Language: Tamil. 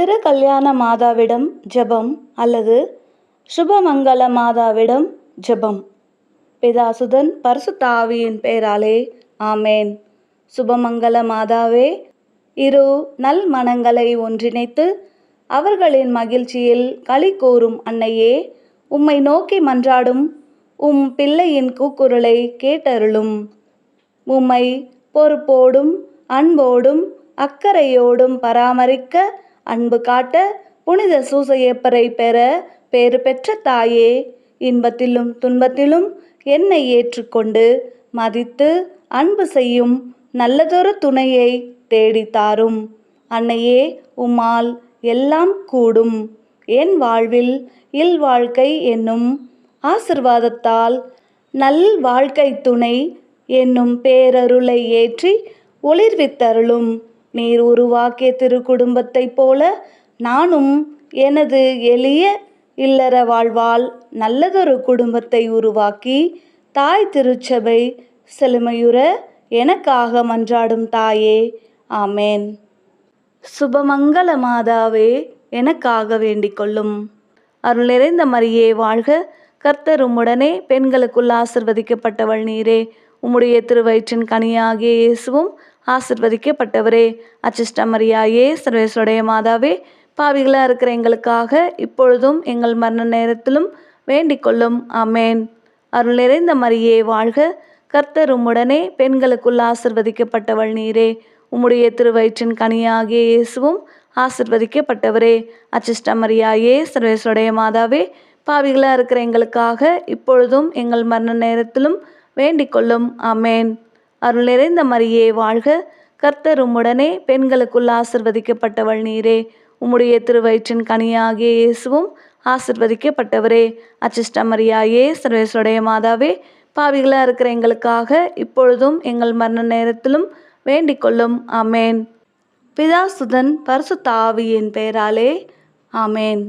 திரு கல்யாண மாதாவிடம் ஜெபம் அல்லது சுபமங்கள மாதாவிடம் ஜெபம். பிதாசுதன் பரிசுத்த தாவியின் பெயராலே ஆமேன். சுபமங்கள மாதாவே இரு நல் மனங்களை ஒன்றிணைத்து அவர்களின் மகிழ்ச்சியில் களி கூறும் அன்னையே உம்மை நோக்கி மன்றாடும் உம் பிள்ளையின் கூக்குரலை கேட்டருளும். உம்மை பொறுப்போடும் அன்போடும் அக்கறையோடும் பராமரிக்க அன்பு காட்ட புனித சூசையப்பரை பெற பேறு பெற்ற தாயே இன்பத்திலும் துன்பத்திலும் என்னை ஏற்றுக்கொண்டு மதித்து அன்பு செய்யும் நல்லதொரு துணையை தேடித்தாரும் அன்னையே உமால் எல்லாம் கூடும். என் வாழ்வில் இல்வாழ்க்கை என்னும் ஆசிர்வாதத்தால் நல் வாழ்க்கை துணை என்னும் பேரருளை ஏற்றி ஒளிர்வித்தருளும். நீர் உருவாக்கிய திருக்குடும்பத்தைப் போல நானும் எனது எளிய இல்லற வாழ்வால் நல்லதொரு குடும்பத்தை உருவாக்கி தாய் திருச்சபை செழுமையுற எனக்காக மன்றாடும் தாயே. ஆமேன். சுபமங்கள மாதாவே எனக்காக வேண்டிக் கொள்ளும். அருள் நிறைந்த மரியே வாழ்க கர்த்தர் உம்முடனே பெண்களுக்குள் ஆசிர்வதிக்கப்பட்டவள் நீரே. உம்முடைய திருவயிற்றின் கனியாகிய இயேசுவும் ஆசிர்வதிக்கப்பட்டவரே. அச்சிஷ்ட மரியாயே மாதாவே பாவிகளாக இருக்கிற எங்களுக்காக இப்பொழுதும் எங்கள் மரண நேரத்திலும் வேண்டிக் கொள்ளும். அருள் நிறைந்த மரியே வாழ்க. கர்த்தர் உம்முடனே பெண்களுக்குள் ஆசிர்வதிக்கப்பட்டவள் நீரே. உம்முடைய திருவயிற்றின் கனியாகிய இயேசுவும் ஆசிர்வதிக்கப்பட்டவரே. அச்சிஷ்ட மரியாயே மாதாவே பாவிகளாக இருக்கிற எங்களுக்காக இப்பொழுதும் எங்கள் மரண நேரத்திலும் வேண்டிக் கொள்ளும். அருள் நிறைந்த மரியே வாழ்க. கர்த்தர் உம்முடனே பெண்களுக்குள் ஆசிர்வதிக்கப்பட்டவள் நீரே. உம்முடைய திருவயிற்றின் கனியாகிய இயேசுவும் ஆசிர்வதிக்கப்பட்டவரே. அச்சிஷ்ட மரியாயே சர்வேஸ்வடைய மாதாவே பாவிகளாக இருக்கிற எங்களுக்காக இப்பொழுதும் எங்கள் மரண நேரத்திலும் வேண்டிக் கொள்ளும். ஆமேன். பிதாசுதன் பரிசுத்த ஆவியின் பெயராலே. ஆமேன்.